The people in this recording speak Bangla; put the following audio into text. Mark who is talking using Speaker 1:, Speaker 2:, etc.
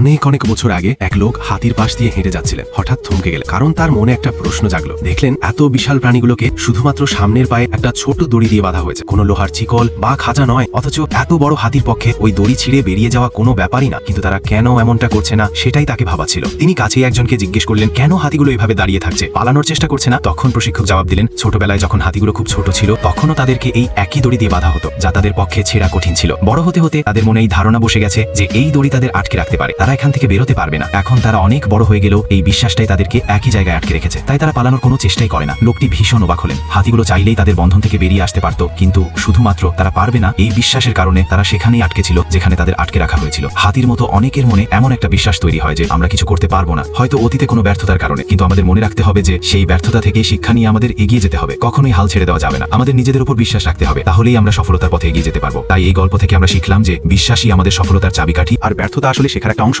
Speaker 1: অনেক অনেক বছর আগে এক লোক হাতির পাশ দিয়ে হেঁটে যাচ্ছিলেন। হঠাৎ থমকে গেলেন। কারণ তার মনে একটা প্রশ্ন জাগলো। দেখলেন, এত বিশাল প্রাণীগুলোকে শুধুমাত্র সামনের পায়ে একটা ছোট দড়ি দিয়ে বাঁধা হয়েছে। কোনো লোহার চিকল বা খাঁচা নয়, অথচ এত বড় হাতির পক্ষে ওই দড়ি ছিঁড়ে বেরিয়ে যাওয়া কোনো ব্যাপারই না। কিন্তু তারা কেন এমনটা করছে না, সেটাই তাকে ভাবাচ্ছিল। তিনি কাছেই একজনকে জিজ্ঞেস করলেন, কেন হাতিগুলো এভাবে দাঁড়িয়ে থাকছে? পালানোর চেষ্টা করছে না? তখন প্রশিক্ষক জবাব দিলেন, ছোটবেলায় যখন হাতিগুলো খুব ছোট ছিল, তখনও তাদেরকে এই একই দড়ি দিয়ে বাঁধা হতো, যা তাদের পক্ষে ছেঁড়া কঠিন ছিল। বড় হতে হতে তাদের মনে এই ধারণা বসে গেছে যে এই দড়ি তাদের আটকে রাখতে পারে। তারা এখান থেকে বেরোতে পারবে না। এখন তারা অনেক বড় হয়ে গেলেও এই বিশ্বাসটাই তাদেরকে একই জায়গায় আটকে রেখেছে। তাই তারা পালানোর কোনো চেষ্টাই করে না। লোকটি ভীষণ অবাক হলেন। হাতিগুলো চাইলেই তাদের বন্ধন থেকে বেরিয়ে আসতে পারত, কিন্তু শুধুমাত্র তারা পারবে না এই বিশ্বাসের কারণে তারা সেখানেই আটকে ছিল, যেখানে তাদের আটকে রাখা হয়েছিল। হাতির মতো অনেকের মনে এমন একটা বিশ্বাস তৈরি হয় যে আমরা কিছু করতে পারব না। হয়তো অতীতে কোনো ব্যর্থতার কারণে, কিন্তু আমাদের মনে রাখতে হবে যে সেই ব্যর্থতা থেকে শিক্ষা নিয়ে আমাদের এগিয়ে যেতে হবে। কখনোই হাল ছেড়ে দেওয়া যাবে না। আমাদের নিজেদের উপর বিশ্বাস রাখতে হবে। তাহলেই আমরা সফলতার পথে এগিয়ে যেতে পারব। তাই এই গল্প থেকে আমরা শিখলাম যে বিশ্বাসই আমাদের সফলতার চাবিকাঠি, আর ব্যর্থতা আসলে শেখার একটা অংশ।